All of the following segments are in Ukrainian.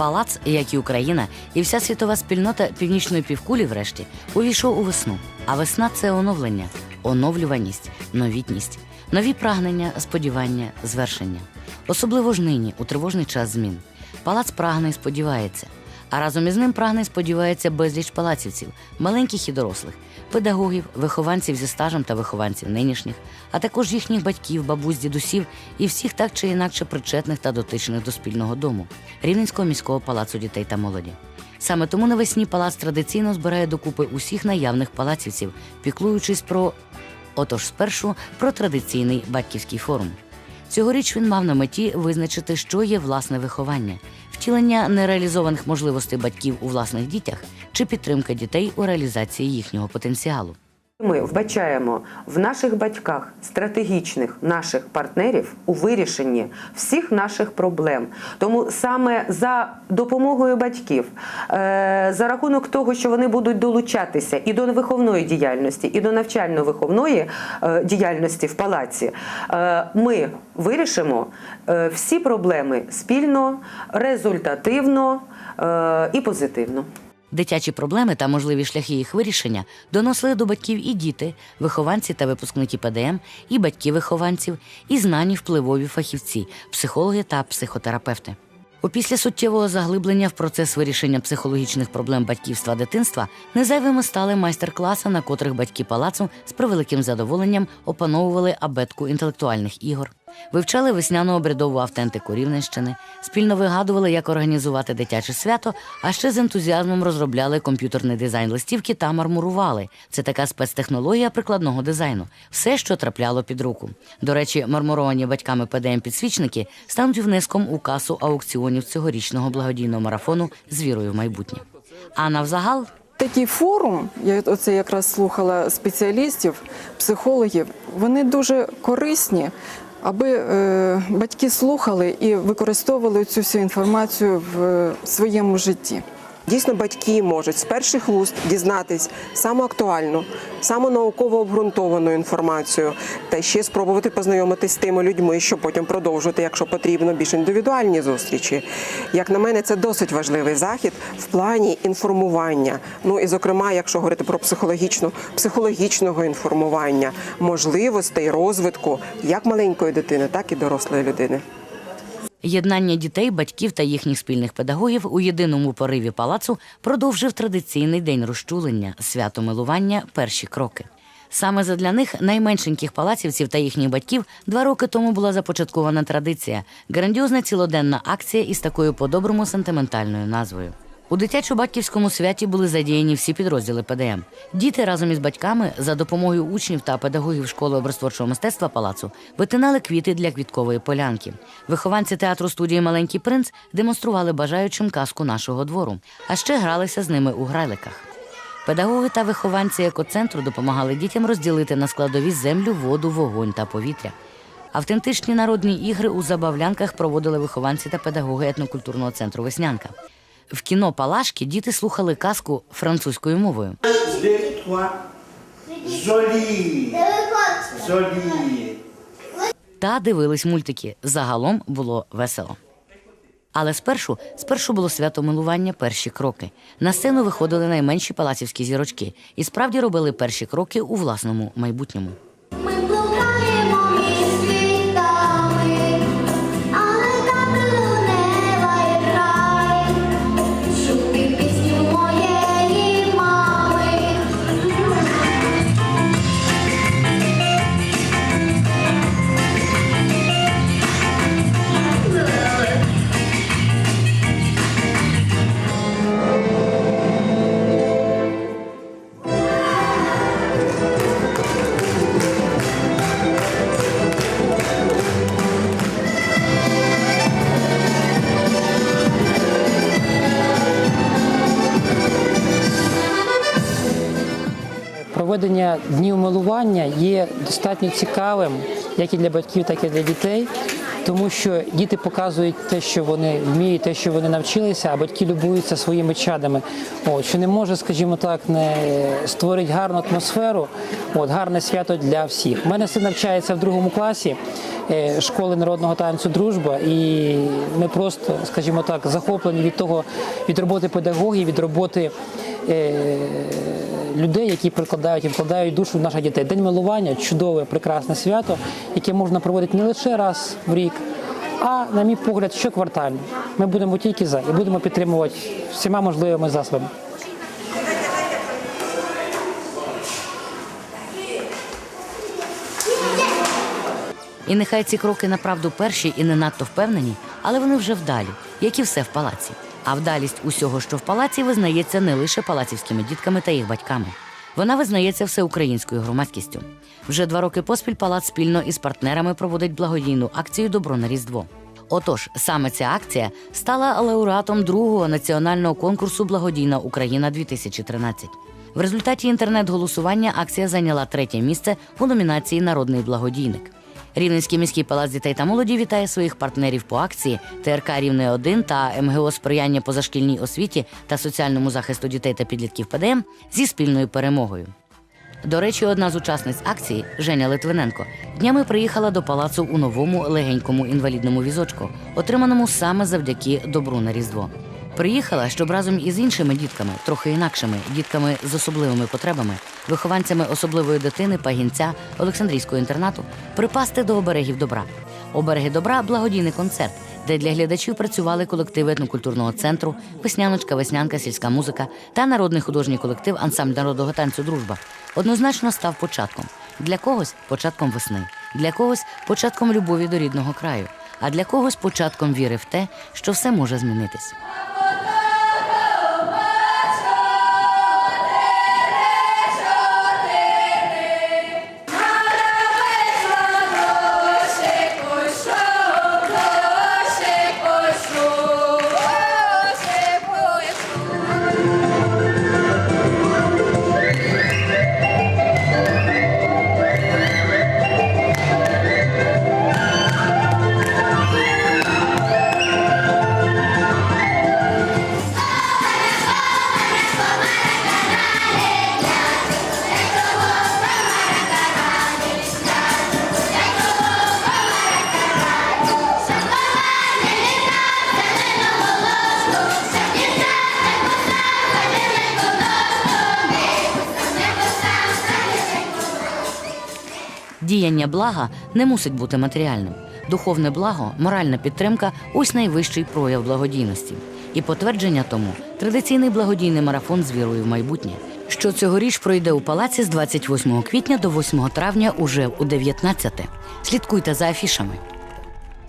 Палац, як і Україна, і вся світова спільнота північної півкулі, врешті, увійшов у весну. А весна це оновлення, оновлюваність, новітність, нові прагнення, сподівання, звершення. Особливо ж нині, у тривожний час змін. Палац прагне і сподівається. А разом із ним прагне і сподівається безліч палацівців, маленьких і дорослих, педагогів, вихованців зі стажем та вихованців нинішніх, а також їхніх батьків, бабусь, дідусів і всіх так чи інакше причетних та дотичних до спільного дому Рівненського міського палацу дітей та молоді. Саме тому навесні палац традиційно збирає докупи усіх наявних палацівців, піклуючись про отож спершу про традиційний батьківський форум. Цьогоріч він мав на меті визначити, що є власне виховання, втілення нереалізованих можливостей батьків у власних дітях чи підтримка дітей у реалізації їхнього потенціалу. Ми вбачаємо в наших батьках стратегічних наших партнерів у вирішенні всіх наших проблем. Тому саме за допомогою батьків, е, за рахунок того, що вони будуть долучатися і до виховної діяльності, і до навчально-виховної е, діяльності в палаці, е, ми вирішимо всі проблеми спільно, результативно і позитивно. Дитячі проблеми та можливі шляхи їх вирішення доносили до батьків і діти, вихованці та випускники ПДМ, і батьки вихованців, і знані впливові фахівці, психологи та психотерапевти. Опісля суттєвого заглиблення в процес вирішення психологічних проблем батьківства дитинства незайвими стали майстер-класи, на котрих батьки палацу з превеликим задоволенням опановували абетку інтелектуальних ігор, вивчали весняну обрядову автентику Рівненщини, спільно вигадували, як організувати дитяче свято, а ще з ентузіазмом розробляли комп'ютерний дизайн листівки та мармурували. Це така спецтехнологія прикладного дизайну. Все, що трапляло під руку. До речі, мармуровані батьками ПДМ підсвічники стануть внеском у касу аукціонів цьогорічного благодійного марафону з вірою в майбутнє. А навзагал Такий форум, я оце якраз слухала спеціалістів, психологів, вони дуже корисні, аби е, батьки слухали і використовували цю всю інформацію в е, своєму житті. Дійсно, батьки можуть з перших вуст дізнатись саму актуальну, саму науково обґрунтовану інформацію, та ще спробувати познайомитись з тими людьми, що потім продовжувати, якщо потрібно, більш індивідуальні зустрічі. Як на мене, це досить важливий захід в плані інформування. Ну і зокрема, якщо говорити про психологічну, психологічного інформування, можливостей розвитку як маленької дитини, так і дорослої людини. Єднання дітей, батьків та їхніх спільних педагогів у єдиному пориві палацу продовжив традиційний день розчулення, свято милування, перші кроки. Саме задля них найменшеньких палацівців та їхніх батьків два роки тому була започаткована традиція грандіозна цілоденна акція із такою по-доброму сентиментальною назвою. У дитячо-батьківському святі були задіяні всі підрозділи ПДМ. Діти разом із батьками за допомогою учнів та педагогів школи образотворчого мистецтва палацу витинали квіти для квіткової полянки. Вихованці театру студії Маленький принц демонстрували бажаючим казку нашого двору, а ще гралися з ними у грайликах. Педагоги та вихованці екоцентру допомагали дітям розділити на складові землю, воду, вогонь та повітря. Автентичні народні ігри у забавлянках проводили вихованці та педагоги етнокультурного центру Веснянка. В кіно Палашки діти слухали казку французькою мовою. Joli. Joli. та дивились мультики. Загалом було весело. Але спершу, спершу було свято милування перші кроки. На сцену виходили найменші палацівські зірочки і справді робили перші кроки у власному майбутньому. Достатньо цікавим як і для батьків, так і для дітей. Тому що діти показують те, що вони вміють, те, що вони навчилися, а батьки любуються своїми чадами. От, що не може, скажімо так, не створити гарну атмосферу, от, гарне свято для всіх. У мене син навчається в другому класі е, школи народного танцю Дружба, і ми просто, скажімо так, захоплені від того, від роботи педагогів, від роботи. Е, людей, які прикладають і вкладають душу в наших дітей. День милування чудове, прекрасне свято, яке можна проводити не лише раз в рік, а, на мій погляд, щоквартально. Ми будемо тільки за і будемо підтримувати всіма можливими засобами. І нехай ці кроки направду перші і не надто впевнені, але вони вже вдалі, як і все в палаці. А вдалість усього, що в палаці, визнається не лише палацівськими дітками та їх батьками. Вона визнається всеукраїнською громадськістю. Вже два роки поспіль палац спільно із партнерами проводить благодійну акцію Добро на Різдво. Отож, саме ця акція стала лауреатом другого національного конкурсу Благодійна Україна 2013 В результаті інтернет-голосування акція зайняла третє місце у номінації Народний благодійник. Рівненський міський палац дітей та молоді вітає своїх партнерів по акції ТРК Рівне 1 та МГО сприяння позашкільній освіті та соціальному захисту дітей та підлітків ПДМ зі спільною перемогою. До речі, одна з учасниць акції Женя Литвиненко днями приїхала до палацу у новому легенькому інвалідному візочку, отриманому саме завдяки добру на різдво. Приїхала, щоб разом із іншими дітками, трохи інакшими, дітками з особливими потребами, вихованцями особливої дитини, пагінця Олександрійського інтернату, припасти до оберегів добра. Обереги добра благодійний концерт, де для глядачів працювали колективи етнокультурного центру, весняночка, веснянка, сільська музика та народний художній колектив ансамбль народного танцю Дружба однозначно став початком. Для когось початком весни, для когось початком любові до рідного краю, а для когось початком віри в те, що все може змінитись. Діяння блага не мусить бути матеріальним. Духовне благо, моральна підтримка ось найвищий прояв благодійності. І потвердження тому традиційний благодійний марафон з вірою в майбутнє, що цьогоріч пройде у палаці з 28 квітня до 8 травня уже у 19. Слідкуйте за афішами.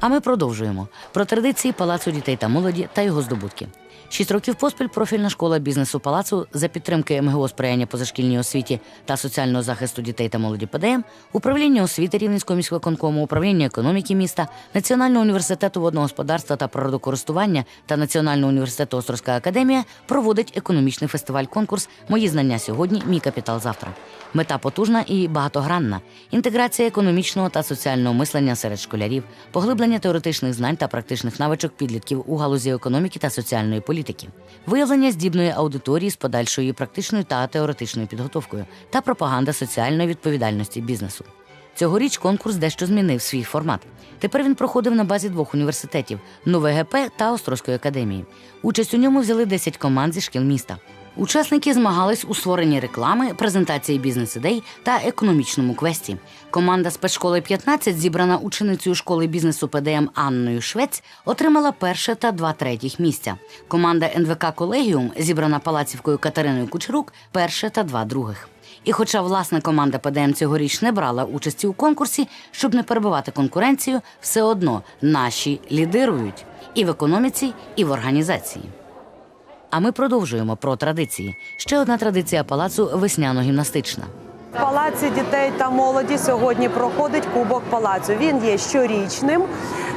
А ми продовжуємо про традиції палацу дітей та молоді та його здобутки. Шість років поспіль профільна школа бізнесу палацу за підтримки МГО сприяння позашкільній освіті та соціального захисту дітей та молоді ПДМ, управління освіти Рівненського міськвиконкому, управління економіки міста, Національного університету водного господарства та природокористування та Національного університету Острозька академія проводить економічний фестиваль-конкурс Мої знання сьогодні, мій капітал завтра. Мета потужна і багатогранна: інтеграція економічного та соціального мислення серед школярів, поглиблення теоретичних знань та практичних навичок підлітків у галузі економіки та соціальної політики, виявлення здібної аудиторії з подальшою практичною та теоретичною підготовкою та пропаганда соціальної відповідальності бізнесу. Цьогоріч конкурс дещо змінив свій формат. Тепер він проходив на базі двох університетів НУВГП та Острозької академії. Участь у ньому взяли 10 команд зі шкіл міста. Учасники змагались у створенні реклами, презентації бізнес-ідей та економічному квесті. Команда спецшколи 15, зібрана ученицею школи бізнесу ПДМ Анною Швець, отримала перше та два третіх місця. Команда НВК Колегіум, зібрана палацівкою Катериною Кучерук, перше та два других. І хоча власна команда ПДМ цьогоріч не брала участі у конкурсі, щоб не перебивати конкуренцію, все одно наші лідирують і в економіці, і в організації. А ми продовжуємо про традиції. Ще одна традиція палацу весняно-гімнастична. Палаці дітей та молоді сьогодні проходить Кубок палацу. Він є щорічним.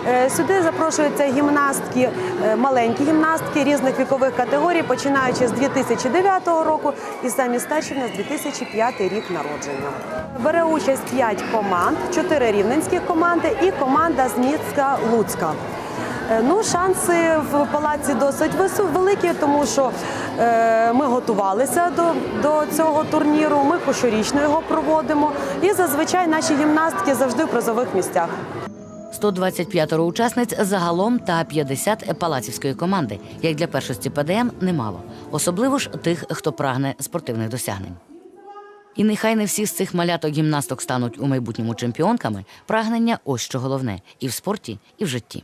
Е, Сюди запрошуються гімнастки, е, маленькі гімнастки різних вікових категорій, починаючи з 2009 року і самі старші в нас 2005 рік народження. Бере участь 5 команд, 4 рівненських команди і команда з Міцка Луцька. Е, Ну, шанси в палаці досить великі, тому що е, ми готувалися до, до цього турніру. Ми щорічно його проводимо. І зазвичай наші гімнастки завжди в призових місцях. 125 учасниць загалом та 50 палацівської команди, як для першості ПДМ, немало, особливо ж тих, хто прагне спортивних досягнень. І нехай не всі з цих маляток гімнасток стануть у майбутньому чемпіонками. Прагнення ось що головне і в спорті, і в житті.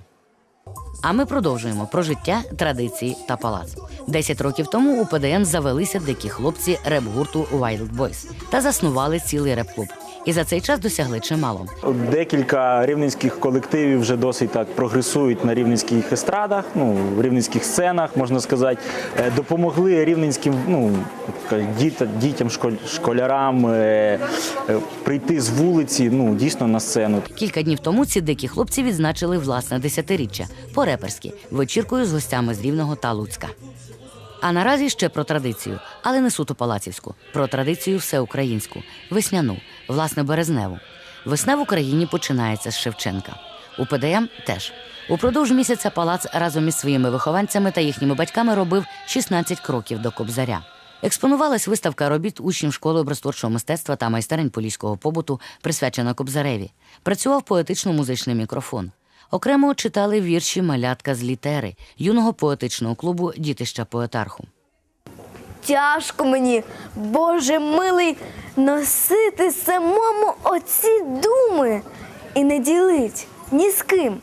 А ми продовжуємо про життя, традиції та палац. Десять років тому у ПДН завелися дикі хлопці реп-гурту Wild Boys та заснували цілий реп-клуб. І за цей час досягли чимало. Декілька рівненських колективів вже досить так прогресують на рівненських естрадах, ну в рівненських сценах, можна сказати, Е, допомогли рівненським ну діт- дітям, школярам е, е, прийти з вулиці, ну дійсно на сцену. Кілька днів тому ці дикі хлопці відзначили власне десятиріччя по-реперськи вечіркою з гостями з Рівного та Луцька. А наразі ще про традицію, але не суто палацівську, про традицію всеукраїнську, весняну, власне, березневу. Весна в Україні починається з Шевченка. У ПДМ теж. Упродовж місяця палац разом із своїми вихованцями та їхніми батьками робив 16 кроків до Кобзаря. Експонувалась виставка робіт учнів школи образотворчого мистецтва та майстерень поліського побуту, присвячена Кобзареві. Працював поетично-музичний мікрофон. Окремо читали вірші малятка з літери юного поетичного клубу Дітища поетарху. Тяжко мені, Боже милий, носити самому оці думи. І не ділить ні з ким,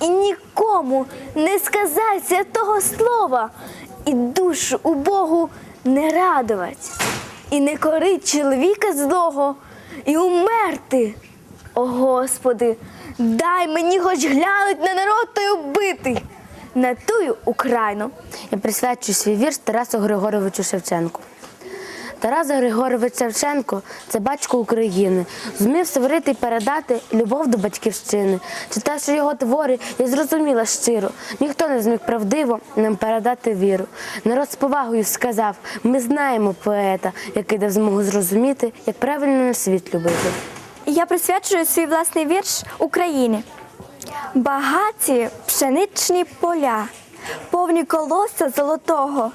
і нікому не сказать святого слова, і душу у Богу не радовать, і не корить чоловіка злого, і умерти. О Господи, дай мені хоч глянуть на народ той убитий, на тую Україну. Я присвячую свій вірш Тарасу Григоровичу Шевченку. Тарас Григорович Шевченко це батько України. Зумів створити і передати любов до батьківщини. Читавши його твори, я зрозуміла щиро. Ніхто не зміг правдиво нам передати віру. Народ з повагою сказав: ми знаємо поета, який дав змогу зрозуміти, як правильно на світ любити. Я присвячую свій власний вірш Україні. Багаті пшеничні поля, повні колоса золотого,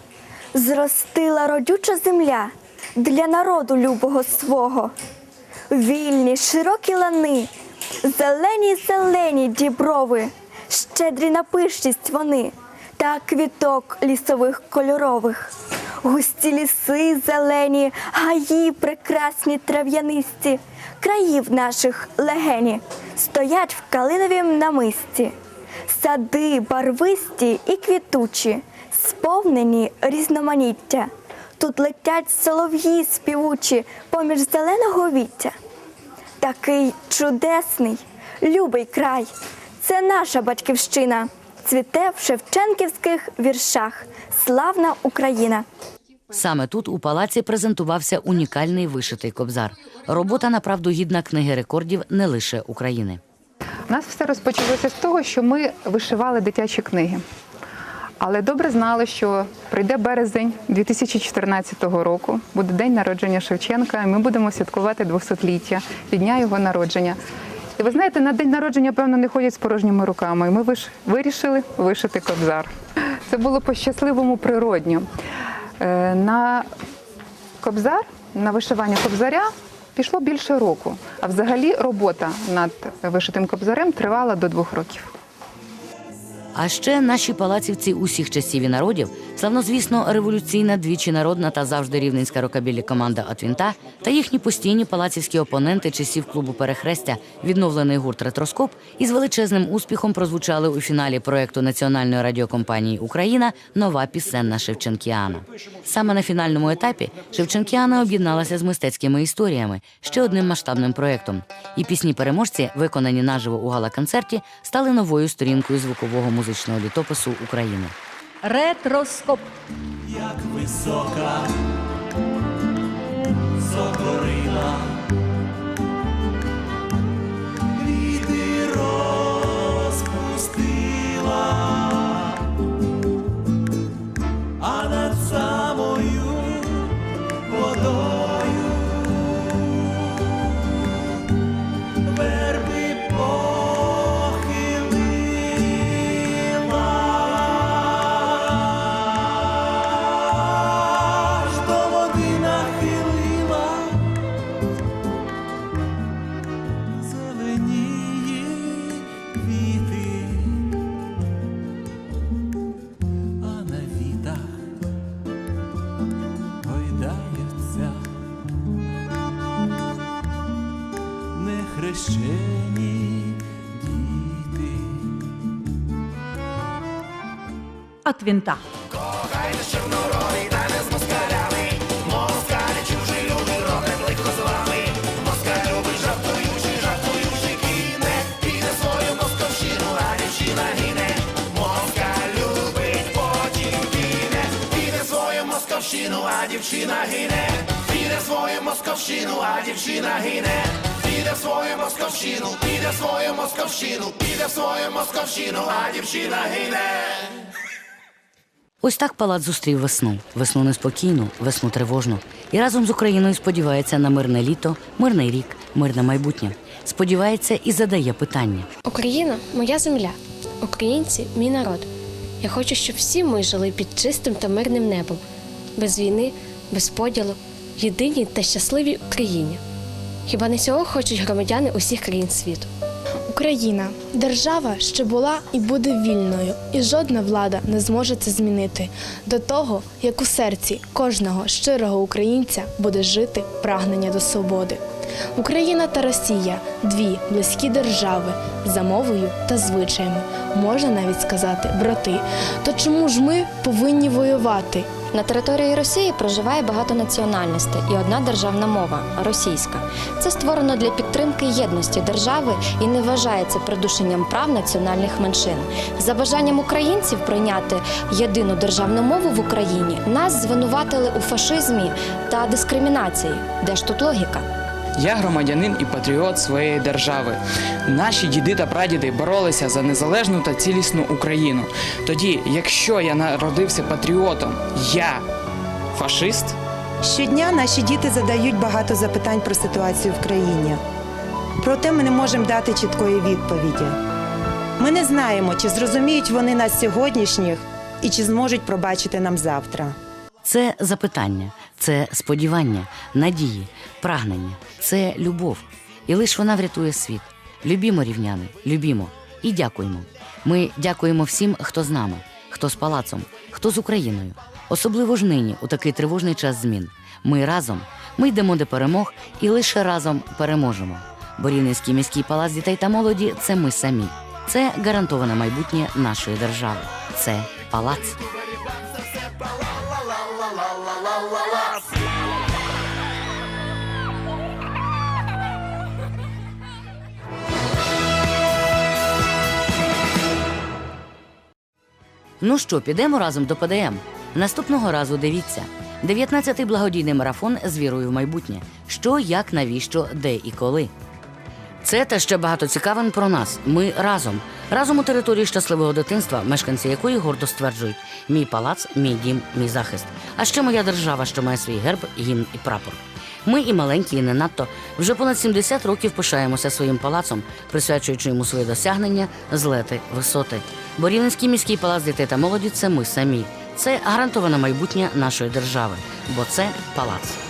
зростила родюча земля для народу любого свого. Вільні, широкі лани, зелені, зелені діброви, щедрі на пишність вони, та квіток лісових кольорових. Густі ліси зелені, гаї прекрасні трав'янисті, країв наших легені стоять в калиновім намисті, сади барвисті і квітучі, сповнені різноманіття. Тут летять солов'ї співучі поміж зеленого віття. Такий чудесний, любий край. Це наша батьківщина. Цвіте в шевченківських віршах. Славна Україна! Саме тут у палаці презентувався унікальний вишитий кобзар. Робота направду гідна книги рекордів не лише України. У нас все розпочалося з того, що ми вишивали дитячі книги. Але добре знали, що прийде березень 2014 року, буде день народження Шевченка, і ми будемо святкувати 200-ліття від дня його народження. І ви знаєте, на день народження, певно, не ходять з порожніми руками. Ми виш- вирішили вишити кобзар. Це було по-щасливому природньо. Е, На кобзар, на вишивання кобзаря пішло більше року. А взагалі робота над вишитим кобзарем тривала до двох років. А ще наші палацівці усіх часів і народів, славнозвісно, революційна, двічі народна та завжди рівненська рокабілі команда Атвінта та їхні постійні палацівські опоненти часів клубу Перехрестя, відновлений гурт Ретроскоп, із величезним успіхом прозвучали у фіналі проекту національної радіокомпанії Україна Нова пісенна Шевченкіана. Саме на фінальному етапі Шевченкіана об'єдналася з мистецькими історіями ще одним масштабним проектом. І пісні переможці, виконані наживо у гала-концерті, стали новою сторінкою звукового музичного літопису України. Ретроскоп. як висока сокорина. От винта. Московщину, а дівчина гине, піде свою московщину, а дівчина гине, піде свою московщину, піде свою московщину, піде свою московщину, а дівчина гине. Ось так палац зустрів весну. Весну неспокійну, весну тривожну. І разом з Україною сподівається на мирне літо, мирний рік, мирне майбутнє. Сподівається і задає питання. Україна моя земля, українці мій народ. Я хочу, щоб всі ми жили під чистим та мирним небом, без війни, без поділу, єдиній та щасливій Україні. Хіба не цього хочуть громадяни усіх країн світу? Україна держава, що була і буде вільною, і жодна влада не зможе це змінити до того, як у серці кожного щирого українця буде жити прагнення до свободи. Україна та Росія дві близькі держави за мовою та звичаями, можна навіть сказати брати. То чому ж ми повинні воювати? На території Росії проживає багато національностей і одна державна мова російська. Це створено для підтримки єдності держави і не вважається придушенням прав національних меншин. За бажанням українців прийняти єдину державну мову в Україні нас звинуватили у фашизмі та дискримінації. Де ж тут логіка? Я громадянин і патріот своєї держави. Наші діди та прадіди боролися за незалежну та цілісну Україну. Тоді, якщо я народився патріотом, я фашист. Щодня наші діти задають багато запитань про ситуацію в країні. Проте ми не можемо дати чіткої відповіді. Ми не знаємо, чи зрозуміють вони нас сьогоднішніх і чи зможуть пробачити нам завтра. Це запитання, це сподівання, надії, прагнення, це любов. І лиш вона врятує світ. Любімо рівняни, любімо і дякуємо. Ми дякуємо всім, хто з нами, хто з палацом, хто з Україною. Особливо ж нині, у такий тривожний час змін. Ми разом, ми йдемо до перемог і лише разом переможемо. Бо Рівненський міський палац дітей та молоді це ми самі. Це гарантоване майбутнє нашої держави. Це палац. Ну що, підемо разом до ПДМ. Наступного разу дивіться. 19-й благодійний марафон з вірою в майбутнє. Що, як, навіщо, де і коли. Це та ще багато цікавин про нас. Ми разом. Разом у території щасливого дитинства, мешканці якої гордо стверджують: мій палац, мій дім, мій захист. А ще моя держава, що має свій герб, гімн і прапор. Ми і маленькі, і не надто вже понад 70 років пишаємося своїм палацом, присвячуючи йому свої досягнення, злети, висоти. Бо Рівненський міський палац дітей та молоді це ми самі. Це гарантоване майбутнє нашої держави, бо це палац.